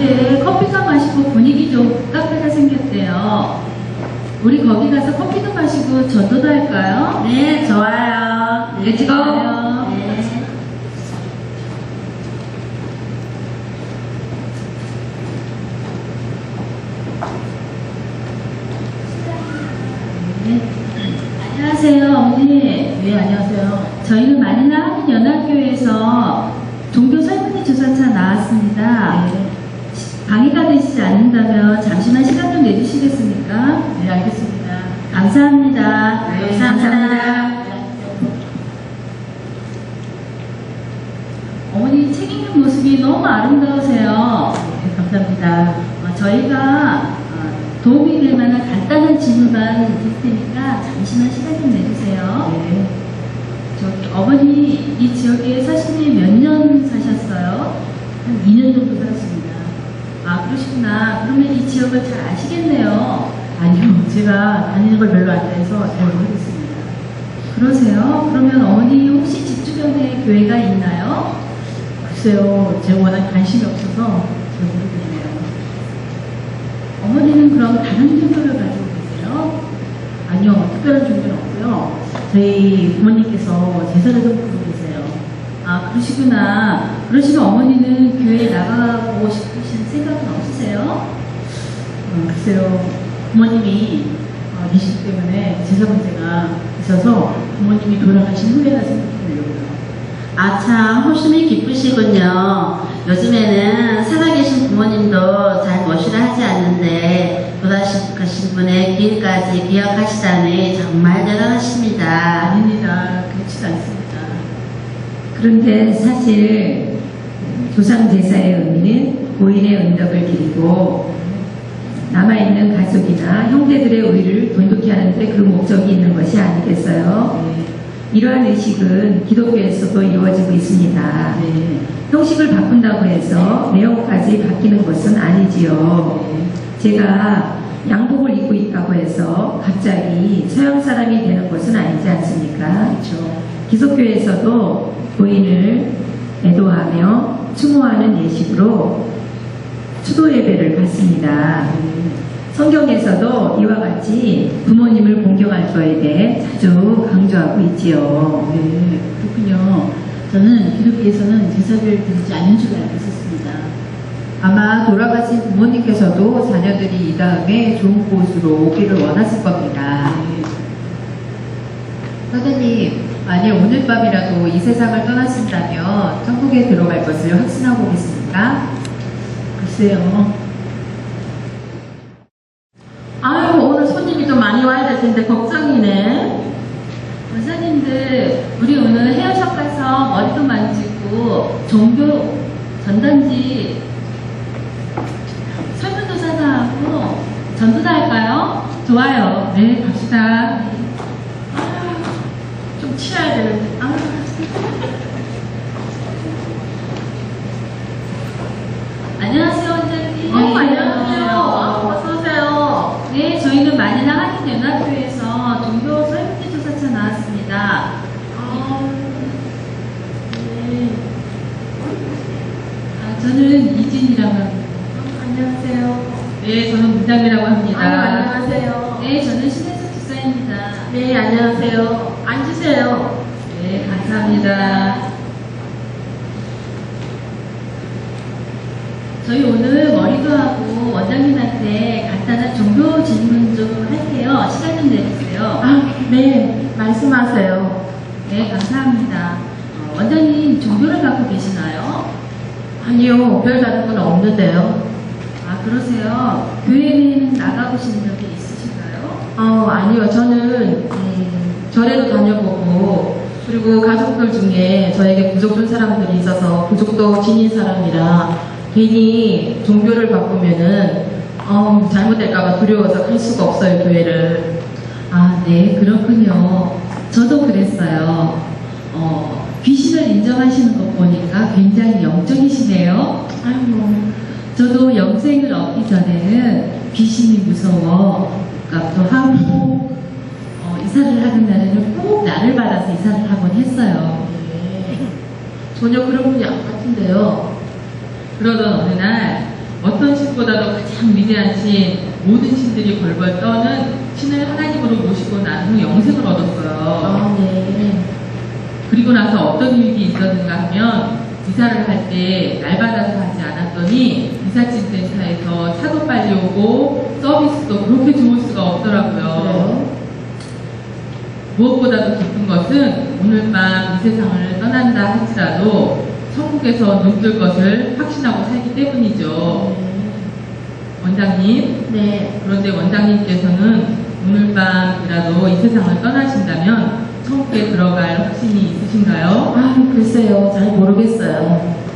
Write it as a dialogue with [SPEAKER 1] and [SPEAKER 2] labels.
[SPEAKER 1] 마을에 커피가 마시고 분위기 좋은 카페가 생겼대요. 우리 거기 가서 커피도 마시고 전도도 할까요?
[SPEAKER 2] 네, 좋아요.
[SPEAKER 1] 네. 좋아요.
[SPEAKER 2] 네.
[SPEAKER 1] 네. 안녕하세요, 어머니. 네, 안녕하세요. 저희는 마닐라 한인연합교회에서 종교 설문지 조사차 나왔습니다. 방해가 되시지 않는다면 잠시만 시간 좀 내주시겠습니까? 네, 알겠습니다. 감사합니다.
[SPEAKER 2] 네, 감사합니다.
[SPEAKER 1] 어머니 책 읽는 모습이 너무 아름다우세요. 네, 감사합니다. 어, 저희가 어, 도움이 될 만한 간단한 질문만 드릴 테니까 잠시만 시간 좀 내주세요.
[SPEAKER 2] 네.
[SPEAKER 1] 저기 어머니 이 지역에 사시니 몇년 사셨어요? 한 2년 정도 살았습니다. 아 그러시구나. 그러면 이 지역을 잘 아시겠네요.
[SPEAKER 2] 아니요, 제가 다니는 걸 별로 안 좋아해서 잘 모르겠습니다.
[SPEAKER 1] 그러세요? 그러면 어머니 혹시 집 주변에 교회가 있나요?
[SPEAKER 2] 글쎄요, 제가 워낙 관심이 없어서 잘 모르겠네요.
[SPEAKER 1] 어머니는 그럼 다른 종교를 가지고 계세요?
[SPEAKER 2] 아니요, 특별한 종교는 없고요. 저희 부모님께서 제사를 좀 부르고.
[SPEAKER 1] 아 그러시구나. 그러시면 어머니는 교회에 나가고 싶으신 생각은 없으세요?
[SPEAKER 2] 어, 글쎄요, 부모님이 어, 계시기 때문에 제사 문제가 있어서 부모님이 돌아가신 후에나 생각해보려고요.
[SPEAKER 3] 아, 참, 호심이 기쁘시군요. 요즘에는 살아계신 부모님도 잘 모시라 하지 않는데, 돌아가신 분의 길까지 기억하시다니 정말 대단하십니다.
[SPEAKER 4] 그런데 사실 조상 제사의 의미는 고인의 은덕을 드리고 남아있는 가족이나 형제들의 의를 돈독히 하는데 그 목적이 있는 것이 아니겠어요?
[SPEAKER 2] 네.
[SPEAKER 4] 이러한 의식은 기독교에서도 이루어지고 있습니다.
[SPEAKER 2] 네.
[SPEAKER 4] 형식을 바꾼다고 해서 내용까지 바뀌는 것은 아니지요.
[SPEAKER 2] 네.
[SPEAKER 4] 제가 양복을 입고 있다고 해서 갑자기 서양 사람이 되는 것은 아니지 않습니까?
[SPEAKER 2] 그렇죠.
[SPEAKER 4] 기독교에서도 고인을 애도하며 추모하는 예식으로 추도 예배를 갖습니다.
[SPEAKER 2] 네.
[SPEAKER 4] 성경에서도 이와 같이 부모님을 공경할 것에 대해 자주 강조하고 있지요.
[SPEAKER 2] 네, 그렇군요. 저는 기독교에서는 제사를 드리지 않는 줄 알고 있었습니다.
[SPEAKER 5] 아마 돌아가신 부모님께서도 자녀들이 이 다음에 좋은 곳으로 오기를 원하실 겁니다.
[SPEAKER 2] 네.
[SPEAKER 5] 선생님, 만일 오늘 밤이라도 이 세상을 떠나신다면 천국에 들어갈 것을 확신하고 계십니까?
[SPEAKER 2] 글쎄요. 아유, 오늘 손님이 좀 많이 와야 될 텐데 걱정이네.
[SPEAKER 1] 원사님들, 우리 오늘 헤어샵 가서 머리도 만지고 종교 전단지 설문조사도 하고 전도도 할까요? 좋아요. 네, 갑시다.
[SPEAKER 2] 좀 치워야 되는데. 아.
[SPEAKER 1] 안녕하세요, 원장님.
[SPEAKER 2] 어, 안녕하세요. 아, 어서오세요.
[SPEAKER 1] 네, 저희는 마닐라 한인연합교회에서 종교 설문지 조사차 나왔습니다.
[SPEAKER 2] 아, 네.
[SPEAKER 1] 아, 저는 이진이라고 합니다.
[SPEAKER 2] 안녕하세요.
[SPEAKER 1] 네, 저는 문장이라고 합니다.
[SPEAKER 2] 아, 안녕하세요.
[SPEAKER 1] 네, 저는 집사입니다.
[SPEAKER 2] 네, 안녕하세요. 앉으세요.
[SPEAKER 1] 네, 감사합니다. 저희 오늘 머리도 하고 원장님한테 간단한 종교 질문 좀 할게요. 시간 좀 내주세요.
[SPEAKER 2] 아, 네. 말씀하세요.
[SPEAKER 1] 네, 감사합니다. 어, 원장님 종교를 갖고 계시나요?
[SPEAKER 2] 아니요, 별 다른 건 없는데요.
[SPEAKER 1] 아, 그러세요? 교회는 나가보신 적이 있으신가요?
[SPEAKER 2] 어, 아니요. 저는 음, 절에도 다녀보고 그리고 가족들 중에 저에게 부족 준 사람들이 있어서 부족도 지닌 사람이라 괜히 종교를 바꾸면은 어, 잘못될까봐 두려워서 갈 수가 없어요 교회를.
[SPEAKER 1] 아, 네, 그렇군요. 저도 그랬어요. 어, 귀신을 인정하시는 것 보니까 굉장히 영적이시네요.
[SPEAKER 2] 아이고.
[SPEAKER 1] 저도 영생을 얻기 전에는 귀신이 무서워 값도 하고 어, 이사를 하는 날에는 꼭 나를 받아서 이사를 하곤 했어요.
[SPEAKER 2] 네. 전혀 그런 분이 안 같은데요.
[SPEAKER 1] 그러던 어느 날
[SPEAKER 2] 어떤 신보다도 가장 위대한 신, 모든 신들이 벌벌 떠는 신을 하나님으로 모시고 난 후 영생을 얻었어요. 아, 네. 그리고 나서 어떤 일이 있었는가 하면 이사를 할때 날받아서 하지 않았더니 이삿짐 센터에서 차도 빨리 오고 서비스도 그렇게 좋을 수가 없더라고요.
[SPEAKER 3] 그래요?
[SPEAKER 2] 무엇보다도 기쁜 것은 오늘 밤 이 세상을 떠난다 할지라도 천국에서 눈뜰 것을 확신하고 살기 때문이죠. 원장님,
[SPEAKER 3] 네.
[SPEAKER 2] 그런데 원장님께서는 오늘 밤이라도 이 세상을 떠나신다면 천국에 들어갈 확신이 있으신가요?
[SPEAKER 1] 아, 글쎄요. 잘 모르겠어요.